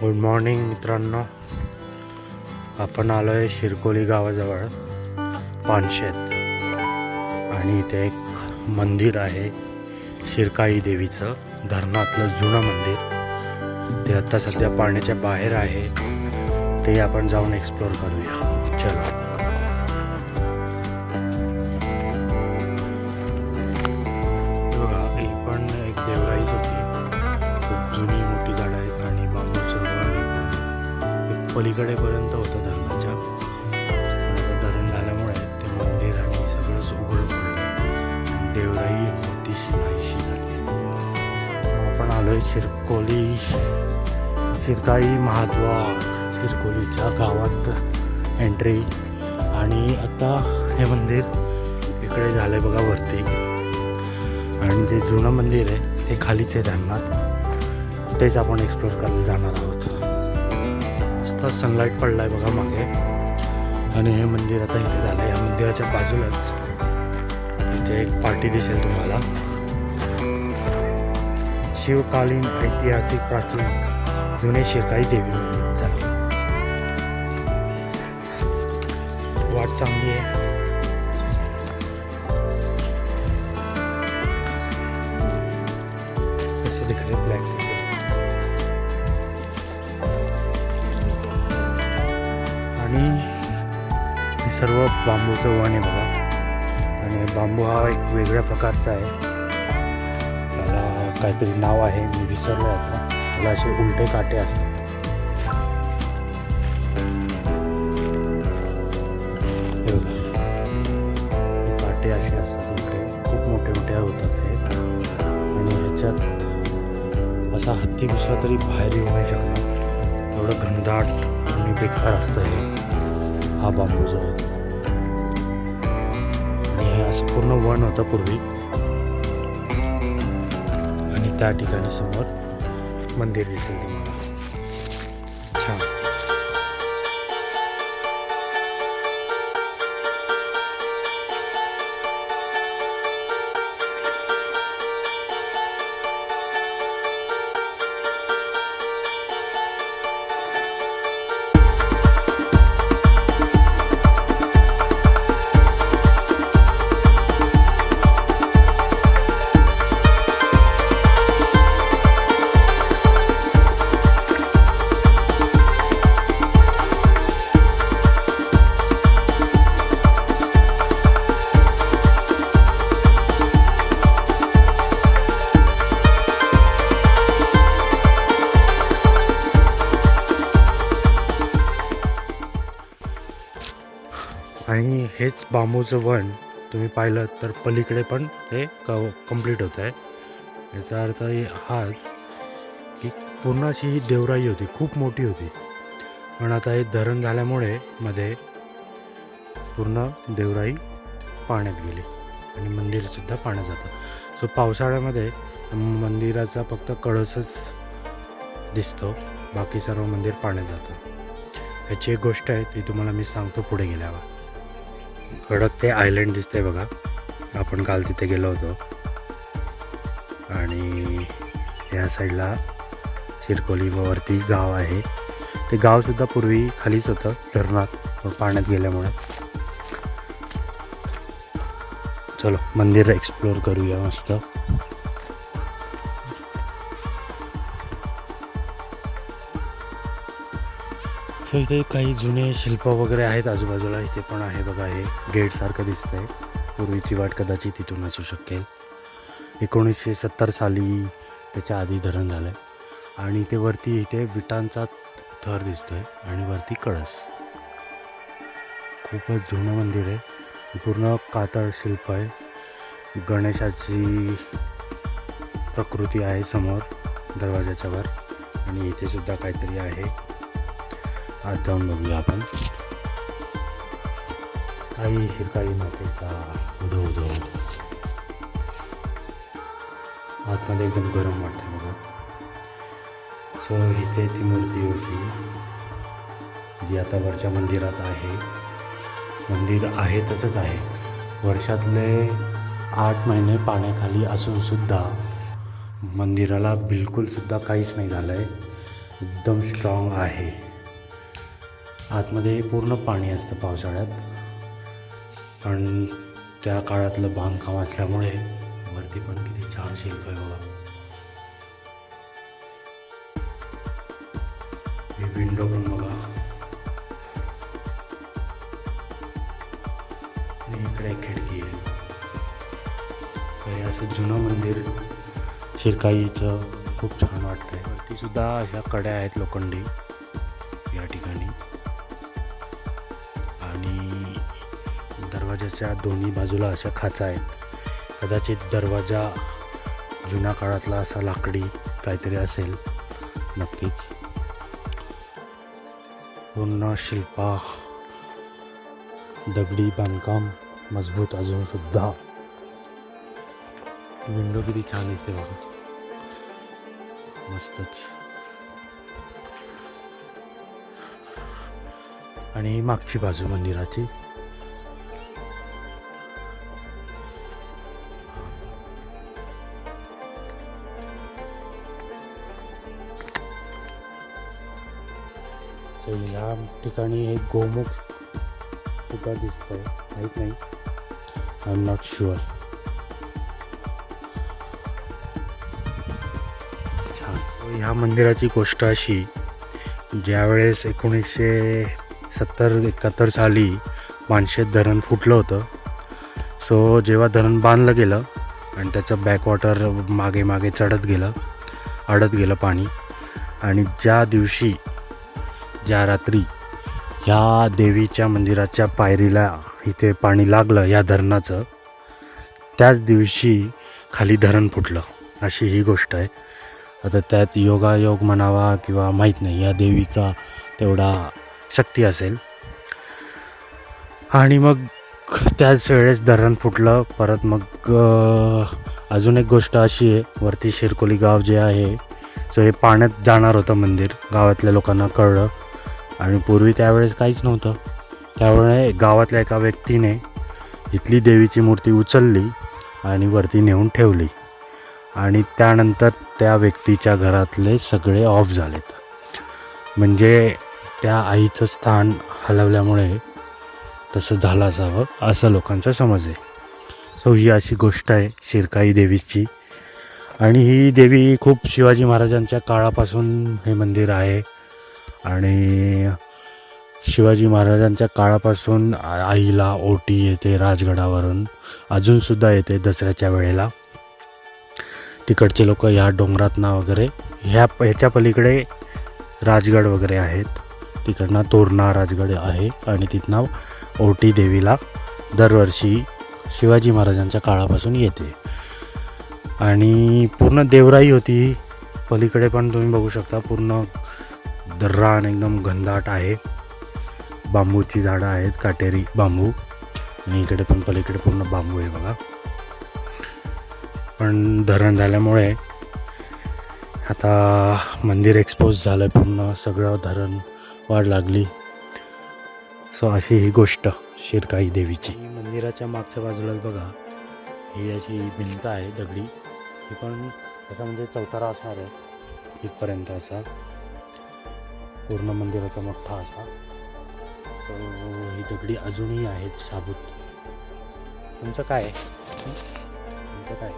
Good morning मित्रांनो. आपण आलो आहे शिरकोली गावाजवळ पानशेत. आणि इथे एक मंदिर आहे शिरकाई देवीचं. धरणातलं जुनं मंदिर. ते आता सध्या पाण्याच्या बाहेर आहे. ते आपण जाऊन एक्सप्लोअर करूया. चला. पलीकडेपर्यंत होतं धरणाच्या धरण झाल्यामुळे ते मंदिर आणि सगळंच उघडं पडलं देवराई होतीशी नाहीशी झाली. आपण आपण आलोय शिरकोली. शिरकाई महाद्वार शिरकोलीच्या गावात एंट्री आणि आता हे मंदिर इकडे झालंय बघा वरती. आणि जे जुनं मंदिर आहे ते खालीच आहे धरणात. तेच आपण एक्सप्लोर करायला जाणार आहोत. मस्त सनलाईट पडलाय बघा मागे. आणि हे मंदिर आता इथे झालं आहे या मंदिराच्या बाजूलाच इथे एक पार्टी दिसेल तुम्हाला. शिवकालीन ऐतिहासिक प्राचीन जुने शिरकाई देवी मंदिर. झाले वाट चांगली आहे. सर्व बांबूचं वण आहे बघा. आणि बांबू हा एक वेगळ्या प्रकारचा आहे. त्याला काहीतरी नाव आहे मी विसरलो आता. त्याला असे उलटे काटे असतात. काटे असे असतात उलटे. खूप मोठे मोठे होतात हे. आणि ह्याच्यात असा हत्ती घुसला तरी बाहेर येऊ नाही शकणार. एवढं घनदाट आणि बेकार असतं हे. हा बांबू जो आहे असं पूर्ण वन होतं पूर्वी. आणि त्या ठिकाणी समोर मंदिर दिसेल तुम्हाला. आणि हेच बांबूचं वन तुम्ही पाहिलं तर पलीकडे पण हे क कंप्लीट होत आहे. याचा अर्थ हाच की पूर्ण अशी ही देवराई होती खूप मोठी होती. पण आता हे धरण झाल्यामुळे मध्ये पूर्ण देवराई पाण्यात गेली आणि मंदिरसुद्धा पाण्यात जातं. सो पावसाळ्यामध्ये मंदिराचा फक्त कळसच दिसतो बाकी सर्व मंदिर पाण्यात जातं. ह्याची एक गोष्ट आहे ती तुम्हाला मी सांगतो पुढे गेल्यावर. कडक ते आयलंड दिसतंय बघा. आपण काल तिथे गेलो होतो. आणि या साईडला शिरकोलीवरती गाव आहे. ते गावसुद्धा पूर्वी खालीच होतं धरणात पाण्यात गेल्यामुळे. चलो मंदिर एक्सप्लोअर करूया मस्त. सो इथे काही जुने शिल्प वगैरे आहेत आजूबाजूला इथे पण आहे बघा हे. गेटसारखं दिसतंय. पूर्वीची वाट कदाचित तिथून असू शकेल. एकोणीसशे सत्तर साली त्याच्या आधी धरण झालं आहे आणि इथे वरती इथे विटांचा थर दिसतोय आणि वरती कळस. खूपच जुनं मंदिर आहे. पूर्ण कातळ शिल्प आहे. गणेशाची प्रकृती आहे समोर दरवाजाच्या वर. आणि इथे सुद्धा काहीतरी आहे. आज जाऊन बघूया आपण. आई शिरकाई मातेचा उदो उधो आतमध्ये एकदम गरम वाटतं बघा. सो इथे ती मूर्ती होती जी आता वरच्या मंदिरात आहे. मंदिर आहे तसंच आहे. वर्षातले आठ महिने पाण्याखाली असूनसुद्धा मंदिराला बिलकुलसुद्धा काहीच नाही झालं आहे एकदम स्ट्रॉंग आहे. आतमध्ये पूर्ण पाणी असतं पावसाळ्यात. पण त्या काळातलं बांधकाम असल्यामुळे वरती पण किती छान शिल्प आहे बघा. ही विंडो पण बघा. आणि इकडे एक खिडकी आहे. हे असं जुनं मंदिर शिरकाईचं खूप छान वाटतंय. वरती सुद्धा अशा कड्या आहेत लोखंडी. दरवाजाच्या दोन्ही बाजूला अशा खाचा आहेत. कदाचित दरवाजा जुन्या काळातला असा लाकडी काहीतरी असेल. नक्कीच. पूर्ण शिल्पा दगडी बांधकाम मजबूत अजून सुद्धा. विंडो किती छान दिसते बघा. मस्तच. आणि मागची बाजू मंदिराची. तर या ठिकाणी एक गोमुख सुद्धा दिसतंय. माहीत नाही. आय एम नॉट शुअर ह्या मंदिराची गोष्ट अशी ज्यावेळेस एकोणीसशे सत्तर एकाहत्तर साली मानशेत धरण फुटलं होतं सो जेव्हा धरण बांधलं गेलं आणि त्याचं बॅकवॉटर मागे मागे चढत गेलं अडत गेलं पाणी आणि ज्या दिवशी ज्या रात्री ह्या देवीच्या मंदिराच्या पायरीला इथे पाणी लागलं या धरणाचं त्याच दिवशी खाली धरण फुटलं. अशी ही गोष्ट आहे. आता त्यात योगायोग म्हणावा किंवा माहीत नाही या देवीचा तेवढा शक्ती असेल. आणि मग त्याच वेळेस धरण फुटलं परत मग अजून एक गोष्ट अशी आहे वरती शिरकोली गाव जे आहे सो हे पाण्यात जाणार होतं मंदिर गावातल्या लोकांना कळलं. आणि पूर्वी त्यावेळेस काहीच नव्हतं. त्यामुळे गावातल्या एका व्यक्तीने इथली देवीची मूर्ती उचलली आणि वरती नेऊन ठेवली. आणि त्यानंतर त्या व्यक्तीच्या घरातले सगळे ऑफ झालेत. म्हणजे त्या आईचं स्थान हलवल्यामुळे तसं झालं असावं असं लोकांचा समज आहे. सो ही अशी गोष्ट आहे शिरकाई देवीची. आणि ही देवी खूप शिवाजी महाराजांच्या काळापासून हे मंदिर आहे. आणि शिवाजी महाराजांच्या काळापासून आईला ओटी येते राजगडावरून अजूनसुद्धा येते दसऱ्याच्या वेळेला. तिकडचे लोक ह्या डोंगरातना वगैरे ह्या ह्याच्या पलीकडे राजगड वगैरे आहेत. तिकडनं तोरणा राजगड आहे आणि तिथनं ओटी देवीला दरवर्षी शिवाजी महाराजांच्या काळापासून येते. आणि पूर्ण देवराई होती. पलीकडे पण तुम्ही बघू शकता पूर्ण रान एकदम घनदाट आहे. बांबूची झाडं आहेत काटेरी बांबू. आणि इकडे पण पलीकडे पूर्ण बांबू आहे बघा. पण धरण झाल्यामुळे आता मंदिर एक्सपोज झालं पूर्ण सगळं धरण वाढ लागली. सो अशी ही गोष्ट शिरकाई देवीची. मंदिराच्या मागच्या बाजूलाच बघा ही अशी भिंत आहे दगडी. ही पण असा म्हणजे चौतारा असणार आहे इथपर्यंत असा. पूर्ण मंदिराचा मोठा असा. तर ही दगडी अजूनही आहेत साबूत. तुमचं काय आहे? तुमचं काय